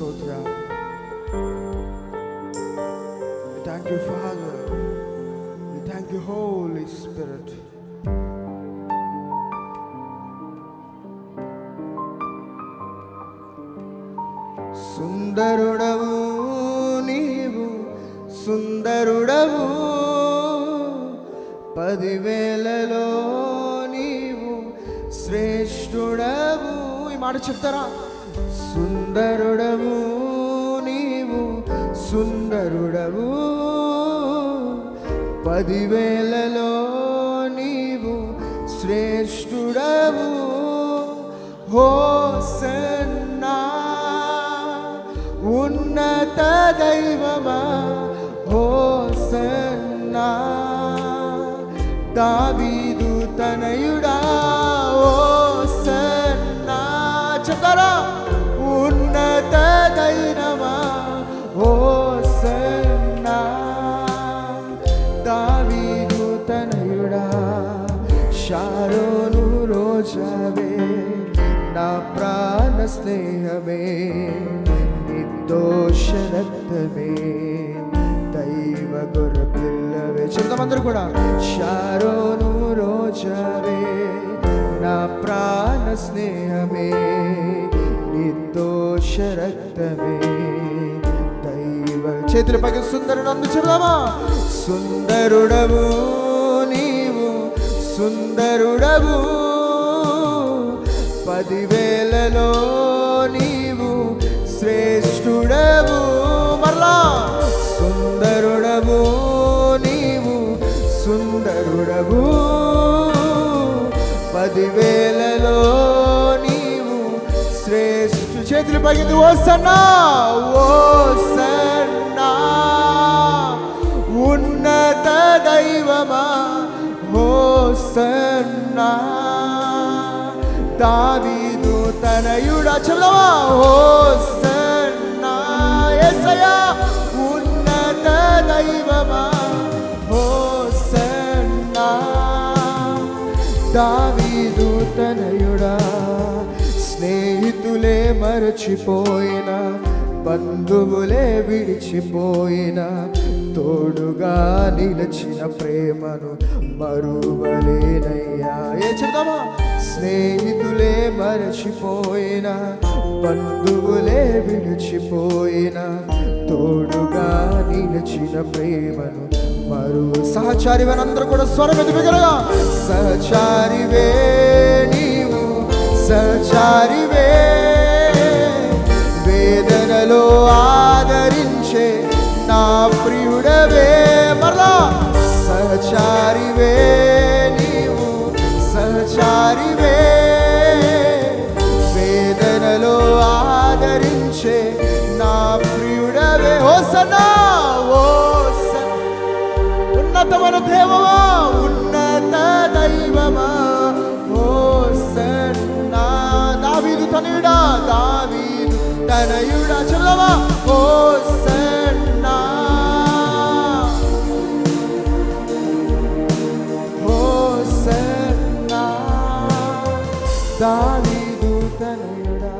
స్తోత్ర. Thank you father thank you holy spirit సుందరుడవు నీవు సుందరుడవు. పదివేలలో నీవు శ్రేష్ఠుడవు. ఈ మాట చెప్తారా? సుందరుడవు నీవు సుందరుడవు పదివేలలో నీవు శ్రేష్ఠుడవు. హో సన్నా ఉన్నత దైవమా? హో సన్నా దావీద నా ప్రాణ స్నేహమే నిర్దోష రక్తమే దైవ గుర పిల్లవే చెప్తామందరూ కూడా. షారోను రోజవే నా ప్రాణ స్నేహమే నిర్దోష రక్తమే దైవ చేతుల పైకి సుందరుడు అందు సుందరుడవు నీవు సుందరుడవు పదివేలలో నీవు శ్రేష్ఠుడవు మరలా సుందరుడవు నీవు సుందరుడవు. పదివేలలో నీవు శ్రేష్ఠు చేతులు పగింది ఓ సన్నా ఓ సన్నా. దావీదు తనయుడ చలవా ఓ సన్నా ఉన్నత దైవమా? ఓ సన్నా. దావీదు తనయుడా స్నేహితులే మరచిపోయిన బంధువులే విడిచిపోయిన తోడుగా నిలచిన ప్రేమను మరువలేనయ్యా. ఏ చెప్తామా స్నేహితులే మరచిపోయిన బంధువులే విడిచిపోయిన తోడుగా నిలచిన ప్రేమను మరు సహచారి అందరూ కూడా స్వరం ఎదుగుగలగా సహచారివే నీవు సహచారివే ప్రియుడవే మరలా సహచారివే నీవు సహచారివే. వేదనలో ఆదరించే నా ప్రియుడవే. ఓ సన్నా ఓ సన్నా ఉన్నతమైన దేవమా ఉన్నత దైవమా. ఓ సన్నా దావీదు తనయుడా దావీదు తనయుడా. చల్లవా ఓ தனையடா